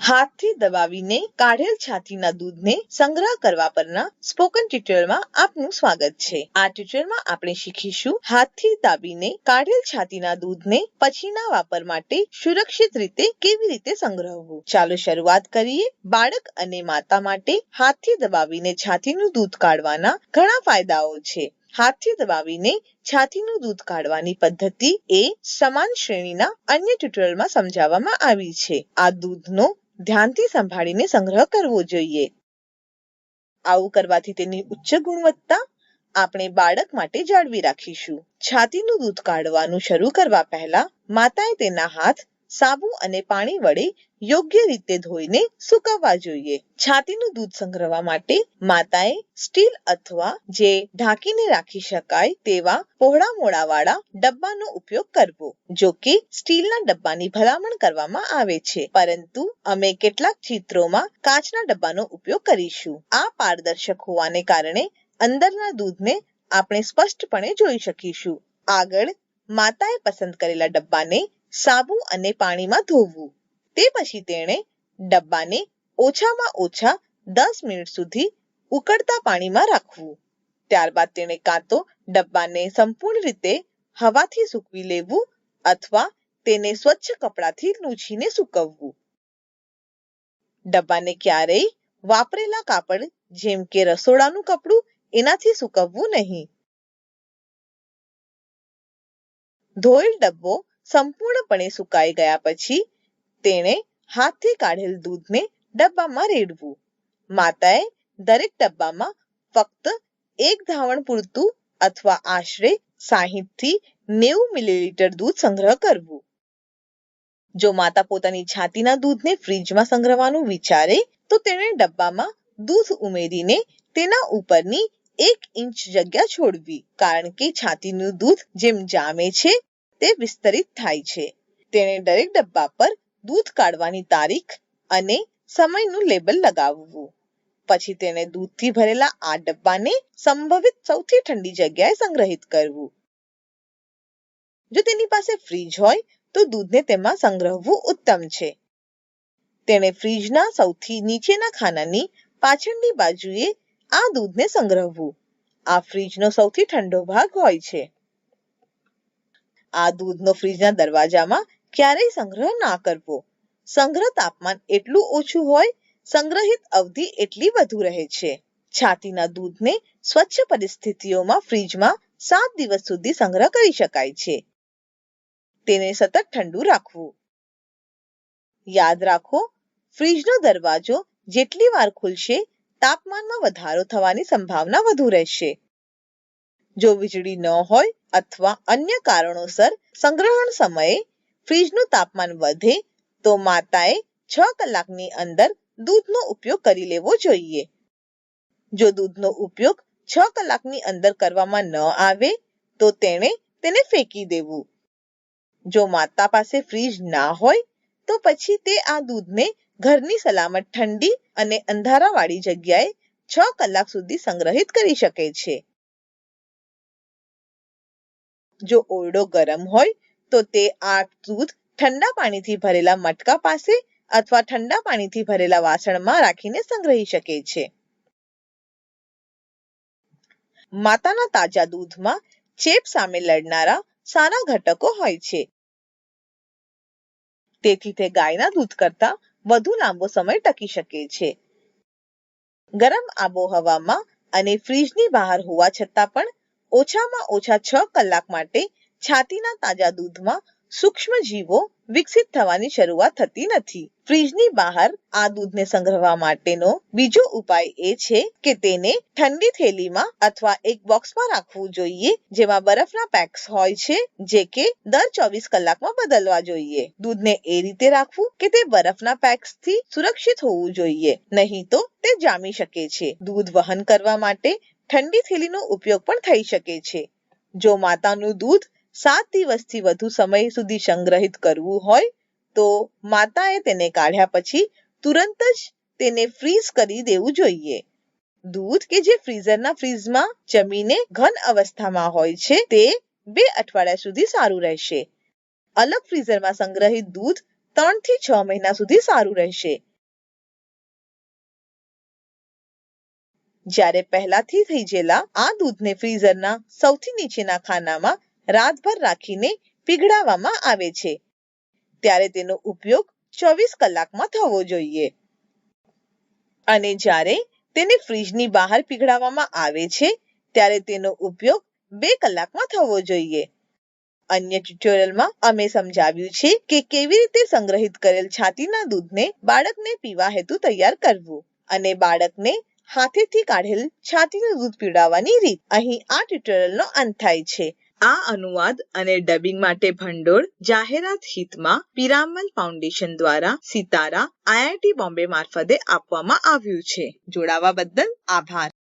હાથથી દબાવીને કાઢેલ છાતીના દૂધને સંગ્રહ કરવા પરના સ્પોકન ટ્યુટોરિયલમાં આપનું સ્વાગત છે. આ ટ્યુટોરિયલમાં આપણે શીખીશું હાથથી દાબીને કાઢેલ છાતીના દૂધને પછીના વાપર માટે સુરક્ષિત રીતે કેવી રીતે સંગ્રહવું. ચાલો શરૂઆત કરીએ. બાળક અને માતા માટે હાથથી દબાવીને છાતીનું દૂધ કાઢવાના ઘણા ફાયદાઓ છે. હાથથી દબાવીને છાતીનું દૂધ કાઢવાની પદ્ધતિ એ સમાન શ્રેણીના અન્ય ટ્યુટોરિયલમાં સમજાવવામાં આવી છે. આ દૂધનો ધ્યાનથી સંભાળીને સંગ્રહ કરવો જોઈએ. આવું કરવાથી તેની ઉચ્ચ ગુણવત્તા આપણે બાળક માટે જાળવી રાખીશું. છાતીનું દૂધ કાઢવાનું શરૂ કરવા પહેલા માતાએ તેના હાથ સાબુ અને પાણી વડે યોગ્ય રીતે ધોઈને સુકવવા જોઈએ. છાતીનું દૂધ સંગ્રહવા માટે માતાએ સ્ટીલ અથવા જે ઢાંકીને રાખી શકાય તેવા પહોળા મોળાવાળા ડબ્બાનો ઉપયોગ કરવો, જો કે સ્ટીલના ડબ્બાની ભલામણ કરવામાં આવે છે. પરંતુ અમે કેટલાક ચિત્રોમાં કાચના ડબ્બાનો ઉપયોગ કરીશું. આ પારદર્શક હોવાને કારણે અંદરના દૂધને આપણે સ્પષ્ટપણે જોઈ શકીશું. આગળ માતાએ પસંદ કરેલા ડબ્બાને સાબુ અને પાણીમાં ધોવું. તે પછી તેણે ડબ્બાને ઓછામાં ઓછા દસ મિનિટ સુધી ઉકળતા પાણીમાં રાખવું. ત્યારબાદ તેણે કાં તો ડબ્બાને સંપૂર્ણ રીતે હવાથી સૂકવી લેવું અથવા તેને સ્વચ્છ કપડાથી લૂછીને સૂકવવું. ડબ્બાને ક્યારેય વાપરેલા કાપડ, જેમ કે રસોડાનું કપડું, એનાથી સૂકવવું નહીં. ધોયેલ ડબ્બો સંપૂર્ણપણે સુકાઈ ગયા પછી તેણે હાથથી કાઢેલ દૂધને ડબ્બામાં રેડવું. માતાએ દરેક ડબ્બામાં ફક્ત એક ધાવણ પૂરતું અથવા આશરે સાહીઠથી નેવું મિલીલીટર દૂધ સંગ્રહ કરવું. જો માતા પોતાની છાતીના દૂધને ફ્રીજમાં સંગ્રહવાનું વિચારે, તો તેણે ડબ્બામાં દૂધ ઉમેરીને તેના ઉપરની એક ઇંચ જગ્યા છોડવી, કારણ કે છાતીનું દૂધ જેમ જામે છે તે વિસ્તરિત થાય છે. તેણે દરેક ડબ્બા પર દૂધ કાઢવાની તારીખ અને સમયનું લેબલ લગાવવું. પછી તેણે દૂધથી ભરેલા આ ડબ્બાને સંભવિત સૌથી ઠંડી જગ્યાએ સંગ્રહિત કરવું. જો તેની પાસે ફ્રીજ હોય, તો દૂધને તેમાં સંગ્રહવું ઉત્તમ છે. તેણે ફ્રીજના સૌથી નીચેના ખાનાની પાછળની બાજુએ આ દૂધને સંગ્રહવું. આ ફ્રીજનો સૌથી ઠંડો ભાગ હોય છે. આ દૂધનો ફ્રીજના દરવાજામાં ક્યારેય સંગ્રહ ના કરવો. સંગ્રહ તાપમાન એટલું ઓછું હોય, સંગ્રહિત અવધિ એટલી વધુ રહે છે. છાતીના દૂધને સ્વચ્છ પરિસ્થિતિઓમાં ફ્રીજમાં સાત દિવસ સુધી સંગ્રહ કરી શકાય છે. તેને સતત ઠંડુ રાખવું. યાદ રાખો, ફ્રીજનો દરવાજો જેટલી વાર ખુલશે, તાપમાનમાં વધારો થવાની સંભાવના વધુ રહેશે. જો વીજળી ન હોય અથવા અન્ય કારણોસર સંગ્રહણ સમયે ફ્રીજનું તાપમાન વધે, તો માતાએ છ કલાકની અંદર દૂધનો ઉપયોગ કરી લેવો જોઈએ. જો દૂધનો ઉપયોગ છ કલાકની અંદર કરવામાં ન આવે, તો તેણે તેને ફેંકી દેવું. જો માતા પાસે ફ્રીજ ના હોય, તો પછી તે આ દૂધને ઘરની સલામત ઠંડી અને અંધારાવાળી જગ્યાએ છ કલાક સુધી સંગ્રહિત કરી શકે છે. જો ઓરડો ગરમ હોય, તો તે આ દૂધ ઠંડા પાણીથી ભરેલા મટકા પાસે અથવા ઠંડા પાણીથી ભરેલા વાસણમાં રાખીને સંગ્રહી શકે છે. માતાના તાજા દૂધમાં ચેપ સામે લડનારા સારા ઘટકો હોય છે. તેથી તે ગાયના દૂધ કરતાં વધુ લાંબો સમય ટકી શકે છે. ગરમ આબોહવામાં અને ફ્રીજની બહાર હોવા છતાં પણ ઓછામાં ઓછા છ કલાક માટે છાતીના તાજા દૂધમાં સૂક્ષ્મ જીવો વિકસિત થવાની શરૂઆત થતી નથી. ફ્રીજની બહાર આ દૂધને સંગ્રહવા માટેનો બીજો ઉપાય એ છે કે તેને ઠંડી થેલીમાં અથવા એક બોક્સમાં રાખવું જોઈએ, જેમાં બરફના પેક્સ હોય છે, જે કે દર ચોવીસ કલાકમાં બદલવા જોઈએ. દૂધને એ રીતે રાખવું કે તે બરફના પેક્સથી સુરક્ષિત હોવું જોઈએ, નહીં તો તે જામી શકે છે. દૂધ વહન કરવા માટે ઠંડી થેલીનો ઉપયોગ પણ થઈ શકે છે. જો માતાનું દૂધ સાત દિવસથી વધુ સમય સુધી સંગ્રહિત કરવું હોય, તો માતાએ તેને કાઢ્યા પછી તુરંત જ તેને ફ્રીઝ કરી દેવું જોઈએ. દૂધ કે જે ફ્રીઝરના ફ્રીઝમાં જમીને ઘન અવસ્થામાં હોય છે, તે બે અઠવાડિયા સુધી સારું રહેશે. અલગ ફ્રીઝરમાં સંગ્રહિત દૂધ ત્રણથી છ મહિના સુધી સારું રહેશે. જ્યારે પહેલાથી થઈ જેલા આ દૂધને ફ્રીઝરના સૌથી નીચેના ખાનામાં રાતભર રાખીને પીગળાવવામાં આવે છે. ત્યારે તેનો ઉપયોગ ચોવીસ કલાકમાં થવો જોઈએ. અને જ્યારે તેને ફ્રીજની બહાર પીગળાવવામાં આવે છે, ત્યારે તેનો ઉપયોગ બે કલાકમાં થવો જોઈએ. અન્ય ટ્યુટોરિયલમાં અમે સમજાવ્યું છે કે કેવી રીતે સંગ્રહિત કરેલ છાતીના દૂધને બાળકને પીવા હેતુ તૈયાર કરવું અને બાળકને હાથેથી કાઢેલ છાતીનું દૂધ પીવડાવવાની રીત. અહીં આ ટ્યુટોરિયલનો અંત થાય છે. આ અનુવાદ અને ડબિંગ માટે ભંડોળ જાહેરાત હિતમાં પિરામલ ફાઉન્ડેશન દ્વારા સિતારા આઈઆઈટી બોમ્બે મારફતે આપવામાં આવ્યું છે. જોડાવા બદલ આભાર.